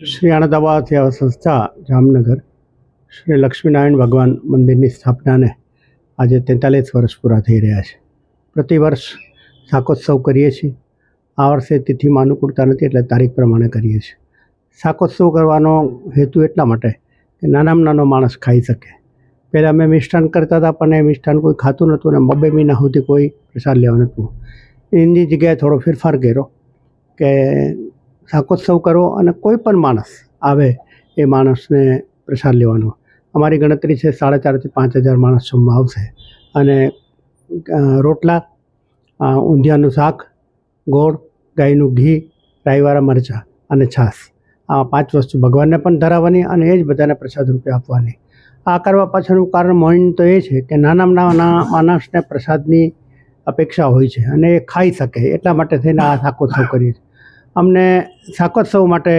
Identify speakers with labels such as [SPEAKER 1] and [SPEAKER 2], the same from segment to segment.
[SPEAKER 1] શ્રી આનંદાબા સેવા સંસ્થા જામનગર શ્રી લક્ષ્મીનારાયણ ભગવાન મંદિરની સ્થાપનાને આજે તેતાલીસ વર્ષ પૂરા થઈ રહ્યા છે. પ્રતિવર્ષ શાકોત્સવ કરીએ છીએ. આ વર્ષે તિથિમાં અનુકૂળતા નથી એટલે તારીખ પ્રમાણે કરીએ છીએ. શાકોત્સવ કરવાનો હેતુ એટલા માટે કે નાનામાં નાનો માણસ ખાઈ શકે. પહેલાં અમે મિષ્ટાન કરતા હતા, પણ એ મિષ્ટાન કોઈ ખાતું નહોતું અને બબે મહિના સુધી કોઈ પ્રસાદ લેવા નહોતું. એની જગ્યાએ થોડો ફેરફાર કર્યો કે શાકોત્સવ કરવો અને કોઈ પણ માણસ આવે એ માણસને પ્રસાદ લેવાનો. અમારી ગણતરી છે સાડા ચારથી પાંચ હજાર માણસ જમવા આવશે. અને રોટલા ઊંધિયાનું શાક, ગોળ, ગાયનું ઘી રાઈવાળા મરચાં અને છાશ. આ પાંચ વસ્તુ ભગવાનને પણ ધરાવવાની અને એ જ બધાને પ્રસાદ રૂપે આપવાની. આ કરવા પાછળનું કારણ મોઇન તો એ છે કે નાનામાં નાના માણસને પ્રસાદની અપેક્ષા હોય છે અને એ ખાઈ શકે એટલા માટે થઈને આ શાકોત્સવ કરીએ છીએ. અમને શાકોત્સવ માટે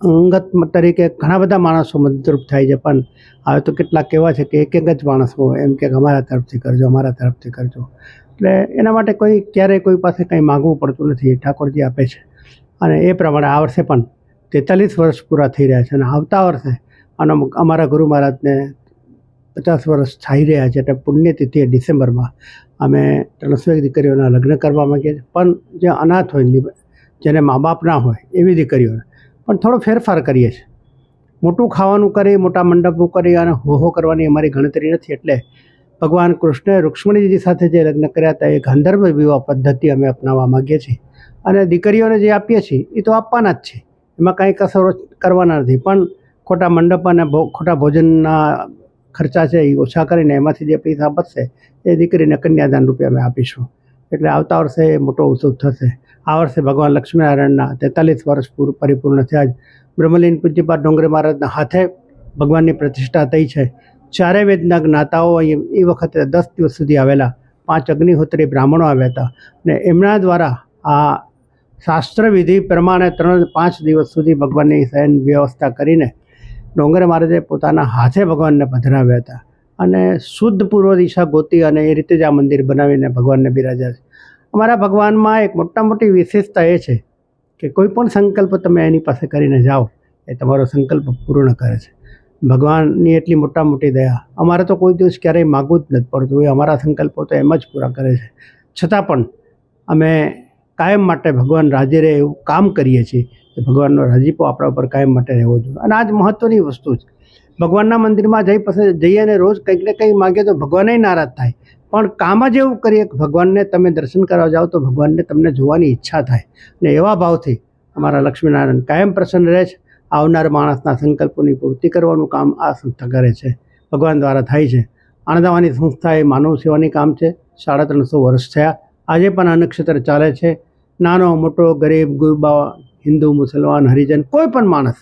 [SPEAKER 1] અંગત તરીકે ઘણા બધા માણસો મદદરૂપ થાય છે. પણ હવે તો કેટલાક એવા છે કે એક એક જ માણસો એમ કે અમારા તરફથી કરજો, અમારા તરફથી કરજો. એટલે એના માટે કોઈ ક્યારેય કોઈ પાસે કંઈ માગવું પડતું નથી ઠાકોરજી આપે છે. અને એ પ્રમાણે આ વર્ષે પણ તેતાલીસ વર્ષ પૂરા થઈ રહ્યા છે અને આવતા વર્ષે અને અમારા ગુરુ મહારાજને પચાસ વર્ષ થઈ રહ્યા છે એટલે પુણ્યતિથિએ ડિસેમ્બરમાં અમે ત્રણસો એક દીકરીઓના લગ્ન કરવા માગીએ છીએ. પણ જે અનાથ હોય જેને મા બાપ ના હોય, એવી દીકરીઓને. પણ થોડો ફેરફાર કરીએ છીએ. મોટું ખાવાનું કરી, મોટા મંડપો કરી અને હોહો કરવાની અમારી ગણતરી નથી. એટલે ભગવાન કૃષ્ણએ રૂક્ષ્મણીજી સાથે જે લગ્ન કર્યા હતા, એ ગાંધર્વ વિવાહ પદ્ધતિ અમે અપનાવવા માગીએ છીએ. અને દીકરીઓને જે આપીએ છીએ એ તો આપવાના જ છે. એમાં કાંઈ કસરો કરવાના નથી. પણ ખોટા મંડપ અને ખોટા ભોજનના ખર્ચા છે એ ઓછા કરીને એમાંથી જે પૈસા બચશે, એ દીકરીને કન્યાદાન રૂપે અમે આપીશું. એટલે આવતા વર્ષે મોટો ઉત્સવ થશે. આ વર્ષે ભગવાન લક્ષ્મીનારાયણના તેતાલીસ વર્ષ પૂરું પરિપૂર્ણ થયા જ બ્રહ્મલીન પૂજ્યપાદ ડોંગરે મહારાજના હાથે ભગવાનની પ્રતિષ્ઠા થઈ છે. ચારે વેદના જ્ઞાતાઓ અહીં એ વખતે દસ દિવસ સુધી આવેલા. પાંચ અગ્નિહોત્રી બ્રાહ્મણો આવ્યા હતા અને એમના દ્વારા આ શાસ્ત્રવિધિ પ્રમાણે ત્રણ પાંચ દિવસ સુધી ભગવાનની શયન વ્યવસ્થા કરીને ડોંગરે મહારાજે પોતાના હાથે ભગવાનને પધરાવ્યા હતા. અને શુદ્ધ પૂર્વ દિશા ગોતી અને એ રીતે જ આ મંદિર બનાવીને ભગવાનને બિરાજ્યા છે. અમારા ભગવાનમાં એક મોટા મોટી વિશેષતા એ છે કે કોઈ પણ સંકલ્પ તમે એની પાસે કરીને જાઓ, એ તમારો સંકલ્પ પૂર્ણ કરે છે. ભગવાનની એટલી મોટા મોટી દયા. અમારે તો કોઈ દિવસ ક્યારેય માગવું જ નથી પડતું. એ અમારા સંકલ્પો તો એમ જ પૂરા કરે છે. છતાં પણ અમે કાયમ માટે ભગવાન રાજી રહે એવું કામ કરીએ છીએ કે ભગવાનનો રાજીપો આપણા ઉપર કાયમ માટે રહેવો જોઈએ. અને આ જ મહત્ત્વની વસ્તુ છે. ભગવાનના મંદિરમાં જઈ પછી જઈએ અને રોજ કંઈક ને કંઈક માગીએ તો ભગવાનય નારાજ થાય. પણ કામ જ એવું કરીએ કે ભગવાનને તમે દર્શન કરવા જાઓ તો ભગવાનને તમને જોવાની ઈચ્છા થાય. અને એવા ભાવથી અમારા લક્ષ્મીનારાયણ કાયમ પ્રસન્ન રહે છે. આવનાર માણસના સંકલ્પોની પૂર્તિ કરવાનું કામ આ સંસ્થા કરે છે. ભગવાન દ્વારા થાય છે. આણંદાવાની સંસ્થા એ માનવ સેવાની કામ છે. સાડા ત્રણસો વર્ષ થયા. આજે પણ આ નક્ષત્ર ચાલે છે. નાનો, મોટો, ગરીબ, ગુરબા, હિન્દુ, મુસલમાન, હરિજન, કોઈ પણ માણસ,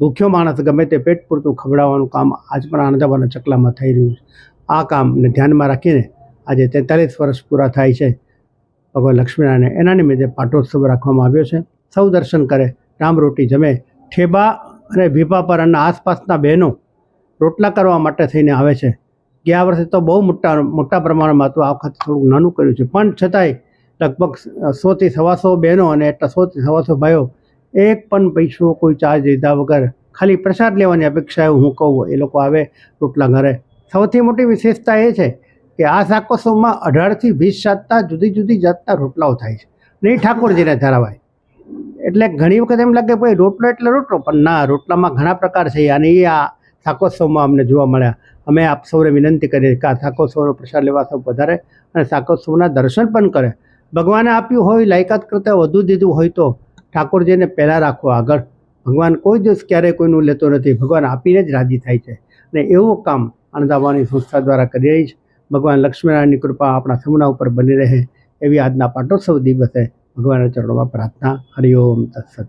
[SPEAKER 1] ભૂખ્યો માણસ ગમે તે પેટ પૂરતું ખવડાવવાનું કામ આજ પણ આણંદાવાના ચકલામાં થઈ રહ્યું છે. આ કામને ધ્યાનમાં રાખીને આજે તેતાલીસ વર્ષ પૂરા થાય છે. ભગવાન લક્ષ્મીનારાયણ એના નિમિત્તે પાટોત્સવ રાખવામાં આવ્યો છે. સૌ દર્શન કરે, રામ રોટી જમે, ઠેબા અને ભીપા પર અને આસપાસના બહેનો રોટલા કરવા માટે થઈને આવે છે. ગયા વર્ષે તો બહુ મોટા મોટા પ્રમાણમાં હતું આ વખતે થોડુંક નાનું કર્યું છે. પણ છતાંય લગભગ સોથી સવાસો બહેનો અને એટલા સોથી સવાસો ભાઈઓ એક પણ પૈસો કોઈ ચાર્જ લીધા વગર ખાલી પ્રસાદ લેવાની અપેક્ષા હું કહું એ લોકો આવે રોટલા ઘરે. સૌથી મોટી વિશેષતા એ છે કે આ શાકોત્સવમાં અઢારથી વીસ સાતતા જુદી જુદી જાતના રોટલાઓ થાય છે. ને એ ઠાકોરજીને ધરાવાય એટલે ઘણી વખત એમ લાગે ભાઈ રોટલો એટલે રોટલો, પણ ના, રોટલામાં ઘણા પ્રકાર છે. અને એ આ શાકોત્સવમાં અમને જોવા મળ્યા. અમે આપ સૌને વિનંતી કરીએ કે આ શાકોત્સવનો પ્રસાદ લેવા સૌ વધારે અને શાકોત્સવના દર્શન પણ કરે. ભગવાને આપ્યું હોય, લાયકાત કરતાં વધુ દીધું હોય તો ઠાકોરજીને પહેલાં રાખો આગળ. ભગવાન કોઈ દિવસ ક્યારેય કોઈનું લેતો નથી. ભગવાન આપીને જ રાજી થાય છે. અને એવું કામ આનંદાબાની સંસ્થા દ્વારા કરી રહી છે. ભગવાન લક્ષ્મીનારાયણની કૃપા આપણા સૌના ઉપર બની રહે એવી આજના પાટોત્સવ દિવસે ભગવાનના ચરણોમાં પ્રાર્થના હરિઓમ તત્સત.